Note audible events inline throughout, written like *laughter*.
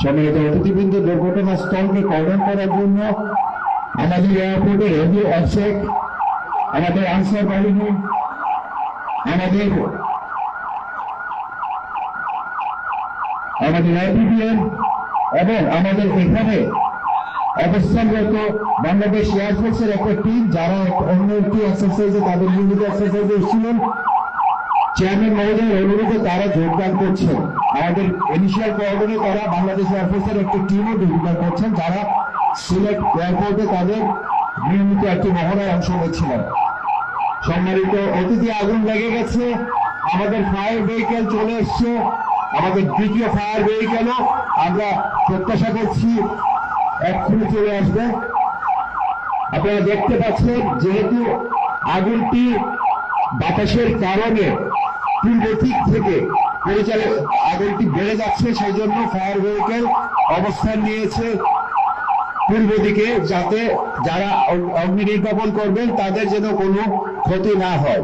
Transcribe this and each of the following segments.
সম্মিলিত অতিথিবৃন্দ দুর্ঘটনাস্থলকে কর্ডন করার জন্য আমাদের এয়ারপোর্টে রেডিও অবসেক আমাদের আনসার বাহিনী, আমাদের আমাদের আইপিপিএন এবং আমাদের এখানে অবস্থানরত বাংলাদেশ এয়ারফোর্সের একটা টিম যারা অন্য একটি এক্সারসাইজে তাদের নিয়মিত এক্সারসাইজে এসেছিলেন। চেয়ারম্যান মহোদয়ের অনুরোধে তারা যোগদান করছেন। আমাদের ইনিশিয়াল কোঅর্ডিনে তারা বাংলাদেশ এয়ারফোর্সের একটি টিমও যোগদান করছেন, যারা সিলেট এয়ারপোর্টে তাদের নিয়মিত একটি মহড়ায় অংশ নিচ্ছিলেন। সম্মানিত অতিথি, আগুন লেগে গেছে। আমাদের ফায়ার ভেহিকেল চলে এসছে। আমাদের দ্বিতীয় ফায়ার ভেহিকেলও আমরা প্রত্যাশা করছি এক্ষুনি চলে আসবে। আপনারা দেখতে পাচ্ছেন, যেহেতু আগুনটি বাতাসের কারণে পূর্ব দিক থেকে পরিচালক আগুনটি বেড়ে যাচ্ছে সেই জন্য ফায়ার ভেহিকেল অবস্থান নিয়েছে পূর্ব দিকে যাতে যারা অগ্নি নির্বাপন করবেন, তাদের যেন কোনো ক্ষতি না হয়।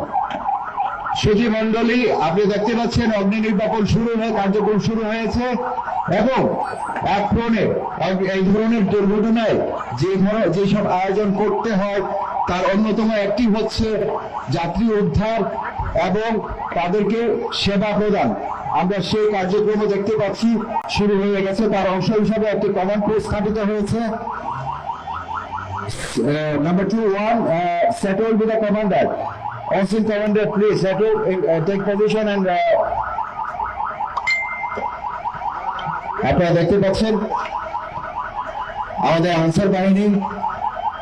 সুধী মন্ডলী আপনি দেখতে পাচ্ছেন অগ্নি নির্বাপন শুরু হয়ে, কার্যক্রম শুরু হয়েছে এবং এক ধরনের এই ধরনের দুর্ঘটনায় যে ধর যেসব আয়োজন করতে হয়, তার অন্যতম একটি হচ্ছে যাত্রী উদ্ধার এবং তাদেরকে সেবা প্রদান। আমরা সেই কার্যক্রম দেখতে পাচ্ছি শুরু হয়ে গেছে। তার অংশ হিসাবে একটি কমান্ড পোস্ট স্থাপিত হয়েছে। commander Austin commander please settle uh, take position and uh, আপনারা দেখতে পাচ্ছেন আমাদের আনসার বাহিনী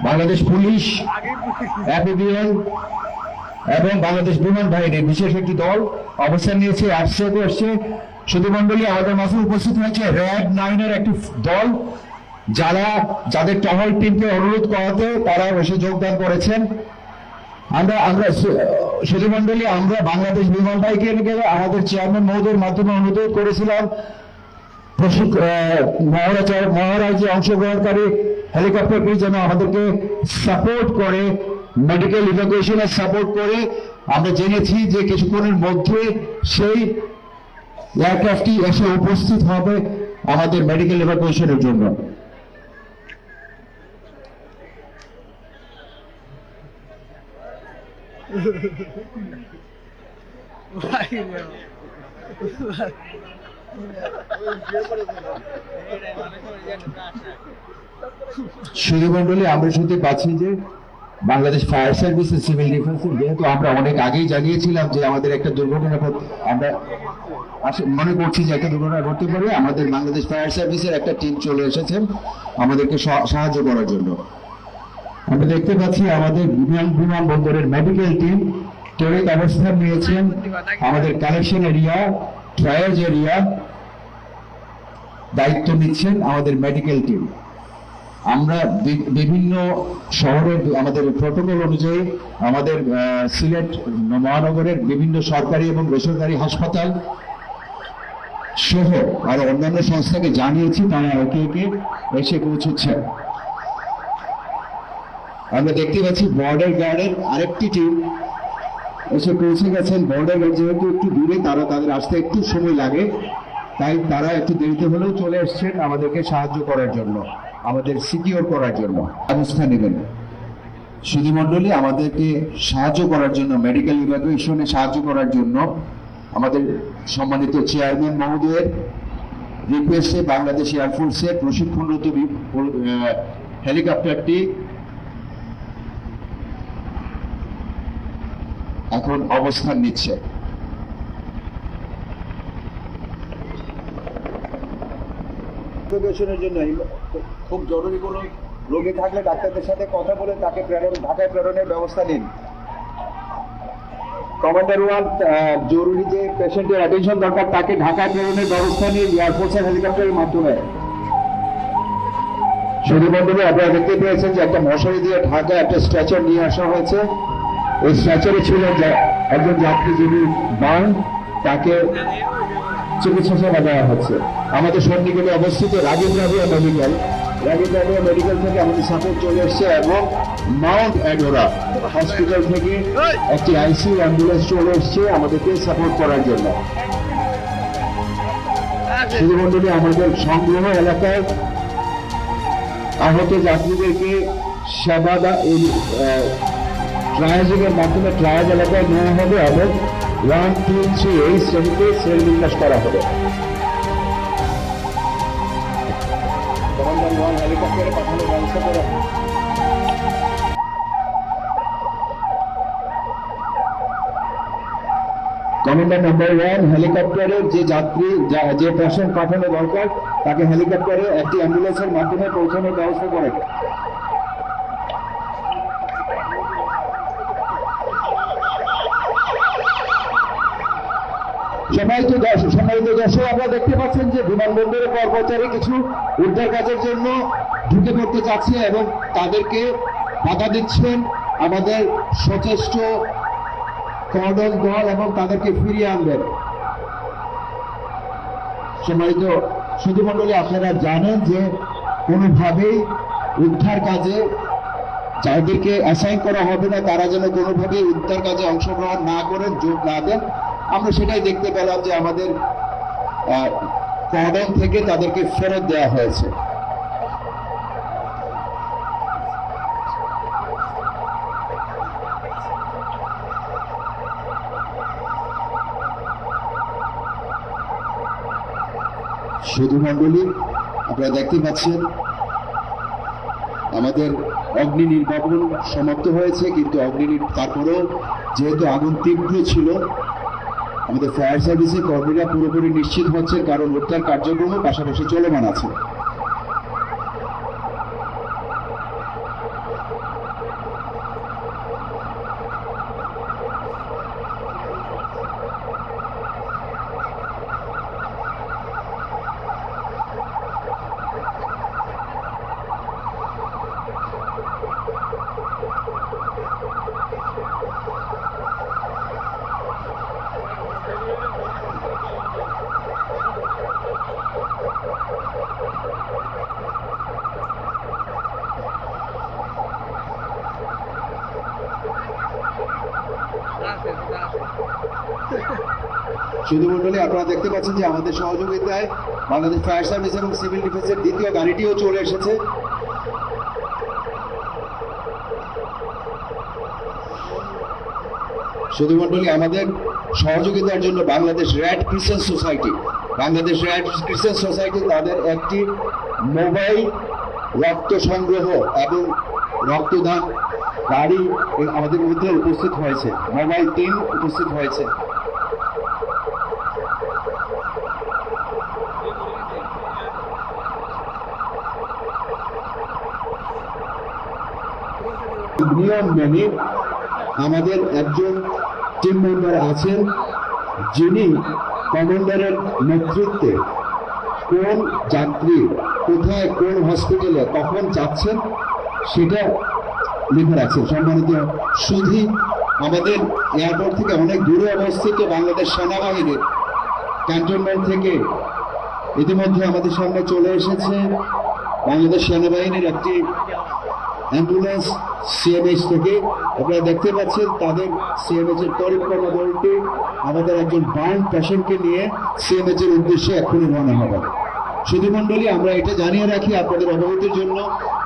বাংলাদেশ পুলিশ এবং বাংলাদেশ বিমান বাহিনীর বিশেষ একটি দল অবস্থান নিয়েছে, আসছে আসছে শুধু মন্ডলী আমাদের মাঝে উপস্থিত হয়েছে। র্যাব নাইনের একটি দল যারা যাদের টহল টিমকে অনুরোধ করাতে তারা এসে যোগদান করেছেন। আমরা আমরা শুধু মন্ডলী আমরা বাংলাদেশ বিমান বাহিনীকে আমাদের চেয়ারম্যান মহোদয়ের মাধ্যমে অনুরোধ করেছিলাম। মহারাজ, মহারাজে অংশগ্রহণকারী হেলিকপ্টারটি যেন আমাদেরকে সাপোর্ট করে মেডিকেল ইভাকুয়েশনের সাপোর্ট করে আমরা জেনেছি যে কিছুক্ষণের মধ্যে সেই এয়ারক্রাফটটি এসে উপস্থিত হবে আমাদের মেডিকেল ইভাকুয়েশনের জন্য। *laughs* শুধু মন্ডলী আমরা শুনতে পাচ্ছি যে Bangladesh fire service civil defence যেহেতু আমরা অনেক আগেই জানিয়েছিলাম যে আমাদের একটা দুর্ঘটনা ঘট- আমরা মনে করছি যে একটা দুর্ঘটনা ঘটতে পারে। আমাদের বাংলাদেশ ফায়ার সার্ভিসের একটা টিম চলে এসেছেন আমাদেরকে সাহায্য করার জন্য। আমরা দেখতে পাচ্ছি আমাদের বিমান বিমানবন্দরের মেডিকেল টিম তড়িৎ অবস্থান নিয়েছেন। আমাদের কালেকশন এরিয়া ট্রায়াজ এরিয়া দায়িত্ব নিচ্ছেন আমাদের মেডিকেল টিম আমরা বিভিন্ন শহরের আমাদের প্রোটোকল অনুযায়ী আমাদের সিলেট মহানগরের বিভিন্ন সরকারি এবং বেসরকারি হাসপাতাল সহ আর অন্যান্য সংস্থাকে জানিয়েছি, তারা একে একে এসে পৌঁছচ্ছে আমরা দেখতে পাচ্ছি বর্ডার গার্ডের আরেকটি টিম এসে পৌঁছে গেছেন। বর্ডার গার্ড যেহেতু একটু দূরে, তারা তাদের আসতে একটু সময় লাগে, তাই তারা একটু দেরিতে হলেও চলে এসছেন আমাদেরকে সাহায্য করার জন্য। আমাদের সিকিওর করার জন্য ব্যবস্থা নেবেন। সুধীমণ্ডলী আমাদেরকে সাহায্য করার জন্য, মেডিকেল ইভাকুয়েশনে সাহায্য করার জন্য আমাদের সম্মানিত চেয়ারম্যান মহোদয়ের রিকোয়েস্টে বাংলাদেশ এয়ারফোর্সের প্রশিক্ষণরত হেলিকপ্টারটি এখন অবস্থান নিচ্ছে। ইনফরমেশনের জন্য খুব জরুরি কোনো রোগী থাকলে ডাক্তারদের সাথে কথা বলে তাকে প্রেরণ ঢাকায় প্রেরণের ব্যবস্থা নিন। কমান্ডার ওয়ান জরুরি যে পেশেন্টের অ্যাটেনশন দরকার, তাকে ঢাকায় প্রেরণের ব্যবস্থা নিন এয়ারফোর্সের হেলিকপ্টারের মাধ্যমে। শুধু বন্ধুরা আপনারা দেখতে পেয়েছেন যে একটা মশারি দিয়ে ঢাকা একটা স্ট্রেচার নিয়ে আসা হয়েছে। ওই স্ট্রেচারে ছিলেন একজন যাত্রী যিনি বার্ন তাকে চিকিৎসা সেবা দেওয়া হচ্ছে। আমাদের সন্নিকটে অবস্থিত রাজীব রাভিয়া মেডিকেল রাজীব রাভিয়া মেডিকেল থেকে আমাদের সাপোর্ট চলে এসছে এবং মাউন্ট অ্যাডোরা হসপিটাল থেকে একটি আইসিইউ অ্যাম্বুলেন্স চলে এসছে আমাদেরকে সাপোর্ট করার জন্য। শুধুমন্ডলী আমাদের সংগ্রহ এলাকায় আহত যাত্রীদেরকে সেবা ট্রায়াজিং এর মাধ্যমে ট্রায়াজ এলাকায় নেওয়া হবে এবং ওয়ান টু থ্রি এই শ্রেণীতে শ্রেণি বিন্যাস করা হবে। কমান্ডার হেলিকপ্টারে নাম্বার ওয়ান হেলিকপ্টারের যে যাত্রী যা- যে পেশেন্ট পাঠানো দরকার তাকে হেলিকপ্টারে একটি অ্যাম্বুলেন্সের মাধ্যমে পৌঁছানোর ব্যবস্থা করেন সম্মানিত দর্শক সম্মানিত দর্শক আপনারা দেখতে পাচ্ছেন যে বিমানবন্দরের কর্মচারী কিছু উদ্ধার কাজের জন্য ঢুকে পড়তে যাচ্ছে এবং তাদেরকে বাধা দিচ্ছেন আমাদের সচেষ্ট কর্ডন দল এবং তাদেরকে ফিরিয়ে আনবেন। সম্মানিত শুধু মন্ডলী আপনারা জানেন যে কোনোভাবেই উদ্ধার কাজে যাদেরকে অ্যাসাইন করা হবে না, তারা যেন কোনোভাবেই উদ্ধার কাজে অংশগ্রহণ না করেন যোগ না দেন। আমরা সেটাই দেখতে পেলাম যে আমাদের কর্ডন থেকে তাদেরকে ফেরত দেওয়া হয়েছে। শুধু মণ্ডলী, আপনারা দেখতে পাচ্ছেন, আমাদের অগ্নি নির্বাপন সমাপ্ত হয়েছে, কিন্তু অগ্নি তারপরেও যেহেতু আগুন তীব্র ছিল আমাদের ফায়ার সার্ভিসের কর্মীরা পুরোপুরি নিশ্চিত হচ্ছে কারণ উদ্ধার কার্যক্রমও পাশাপাশি চলমান আছে। শুধু মন্ডলী আপনারা দেখতে পাচ্ছেন যে আমাদের সহযোগিতায় বাংলাদেশ ফায়ার সার্ভিস এবং সিভিল ডিফেন্সের দ্বিতীয় গাড়িটিও চলে এসেছে। শুধু মন্ডলী আমাদের সহযোগিতার জন্য Bangladesh red crescent society Bangladesh red crescent society তাদের একটি মোবাইল রক্ত সংগ্রহ এবং রক্তদান গাড়ি আমাদের মধ্যে উপস্থিত হয়েছে, মোবাইল টিম উপস্থিত হয়েছে। নিয়ম মেনে আমাদের একজন টিম মেম্বার আছেন, যিনি কমান্ডারের নেতৃত্বে কোন যাত্রী, কোথায় কোন হসপিটালে কখন যাচ্ছেন, সেটা লিখে রাখছেন। সম্মানিত শুধু আমাদের এয়ারপোর্ট থেকে অনেক দূরে অবস্থিত বাংলাদেশ সেনাবাহিনীর ক্যান্টনমেন্ট থেকে ইতিমধ্যে আমাদের সামনে চলে এসেছে। বাংলাদেশ সেনাবাহিনীর একটি অ্যাম্বুলেন্স সিএমএইচ থেকে। আপনারা দেখতে পাচ্ছেন তাদের সিএমএইচ এর তরিক কর্মদলটি আমাদের একজন বার্ন পেশেন্টকে নিয়ে সিএমএইচ এর উদ্দেশ্যে এক্ষুনি রওনা হবে। শুধু মন্ডলী আমরা এটা জানিয়ে রাখি আপনাদের অবগতির জন্য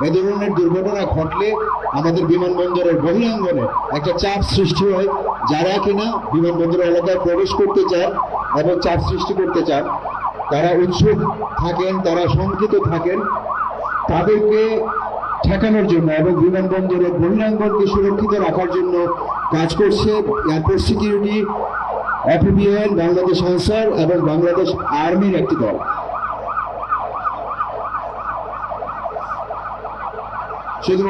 এ ধরনের দুর্ঘটনা ঘটলে আমাদের বিমানবন্দরের বহিরাঙ্গনে একটা চাপ সৃষ্টি হয়, যারা কিনা বিমানবন্দর এলাকায় প্রবেশ করতে চান এবং চাপ সৃষ্টি করতে চান, তারা উৎসুক থাকেন, তারা শঙ্কিত থাকেন, তাদেরকে ঠেকানোর জন্য এবং বিমানবন্দরের বহিরাঙ্গনকে সুরক্ষিত রাখার জন্য কাজ করছে airport security APBN Bangladesh Ansar এবং বাংলাদেশ আর্মির একটি দল। শুধু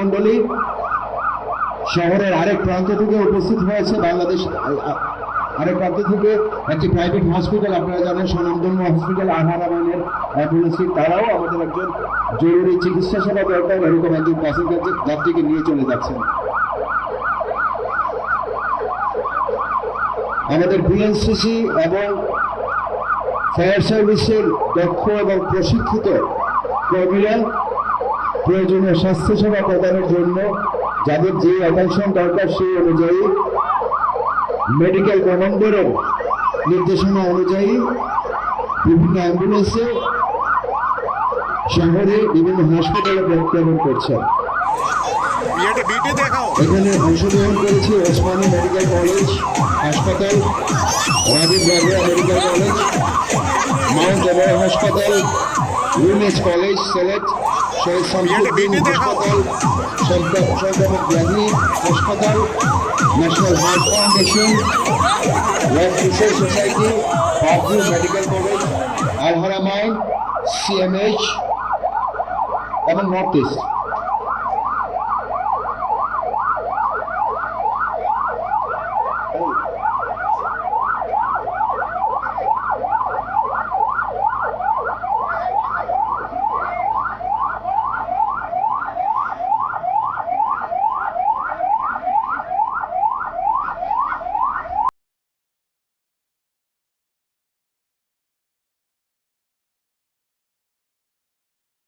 শহরের আরেক প্রান্ত থেকে উপস্থিত হয়েছে বাংলাদেশ আরেক প্রান্ত থেকে একটি প্রাইভেট হসপিটাল আপনারা জানেন, স্বনামধন্য হসপিটাল আহার আমানের অ্যাম্বুলেন্স তারাও আমাদের একজন জরুরি চিকিৎসা সেবা দরকার। এরকম একজন প্যাসেঞ্জার যাত্রীকে নিয়ে চলে যাচ্ছেন। আমাদের বিএনসিসি এবং ফায়ার সার্ভিসের দক্ষ এবং প্রশিক্ষিত কর্মীরা প্রয়োজনীয় স্বাস্থ্যসেবা প্রদানের জন্য যাদের যে অ্যাটেনশন দরকার সেই অনুযায়ী মেডিকেল কমান্ডারের নির্দেশনা অনুযায়ী বিভিন্ন অ্যাম্বুলেন্সে শহরে বিভিন্ন হাসপাতালে বিটি দেখাও। এখানে অংশগ্রহণ করেছে ওসমানী মেডিকেল কলেজ হাসপাতাল Rajib Raja medical college mount হাসপাতাল উইমেন্স কলেজ সিলেট শহীদ শামসুদ্দিন হাসপাতাল সন্তাপক ব্যাগনি হাসপাতাল national heart foundation red crescent society Babu medical college আলহারা মাইন্ড সিএমএইচ এবং নর্থ ইস্ট